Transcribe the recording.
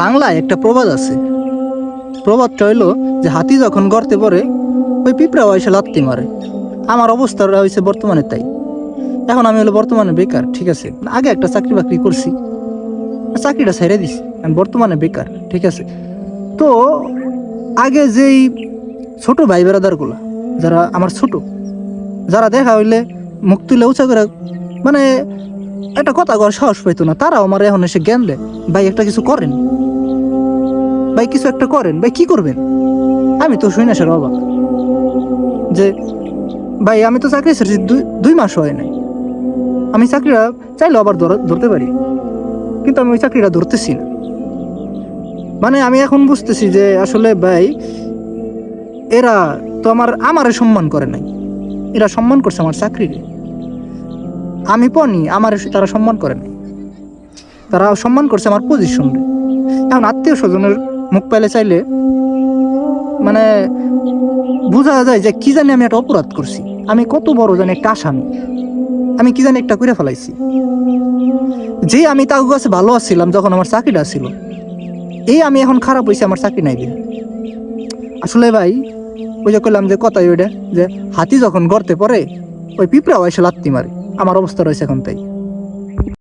বাংলায় একটা প্রবাদ আছে। প্রবাদটা হইল যে হাতি যখন গর্তে পড়ে, ওই পিঁপড়াও এসে লাত্তি মারে। আমার অবস্থা হয়েছে বর্তমানে তাই। এখন আমি হলো বর্তমানে বেকার, ঠিক আছে? আগে একটা চাকরি বাকরি করছি। চাকরিটা ছেড়ে দিছি, আমি বর্তমানে বেকার, ঠিক আছে? তো আগে যেই ছোট ভাই বেড়াদারগুলা, যারা আমার ছোট, যারা দেখা হইলে মুখ তুলে উঁচা করে মানে একটা কথা করার সাহস পাইতো না। তারাও আমার এখন এসে জ্ঞান দেয়, ভাই, একটা কিছু করেন। ভাই, কিছু একটা করেন। ভাই, কি করবেন? আমি তো শুই না স্যার অবাক। যে, ভাই, আমি তো চাকরি ছেড়েছি দুই মাস হয় নাই। আমি চাকরিটা চাইলে আবার ধরতে পারি। কিন্তু আমি ওই চাকরিটা ধরতেছি না। মানে আমি এখন বুঝতেছি যে, আসলে ভাই, এরা তো আমার, আমারে সম্মান করে নাই। এরা সম্মান করছে আমার চাকরিকে। আমি পনি আমার তারা সম্মান করে নাই। তারা সম্মান করছে আমার পজিশন এখন আত্মীয় স্বজনের মুখ পাইলে চাইলে মানে বোঝা যায় যে কি জানি আমি একটা অপরাধ করছি। আমি কত বড় জানি একটা আসামি। আমি কি জানি একটা করে ফেলাইছি। যে আমি তার কাছে ভালো আছিলাম যখন আমার চাকরিটা ছিল এই আমি এখন খারাপ হয়েছি আমার চাকরি নাই দিয়ে। আসলে ভাই, ওই যে করলাম যে কথাই ওইটা, যে হাতি যখন গর্তে পড়ে, ওই পিঁপড়াও এসে লাত্তি মারে। আমার অবস্থা রয়েছে এখন তাই।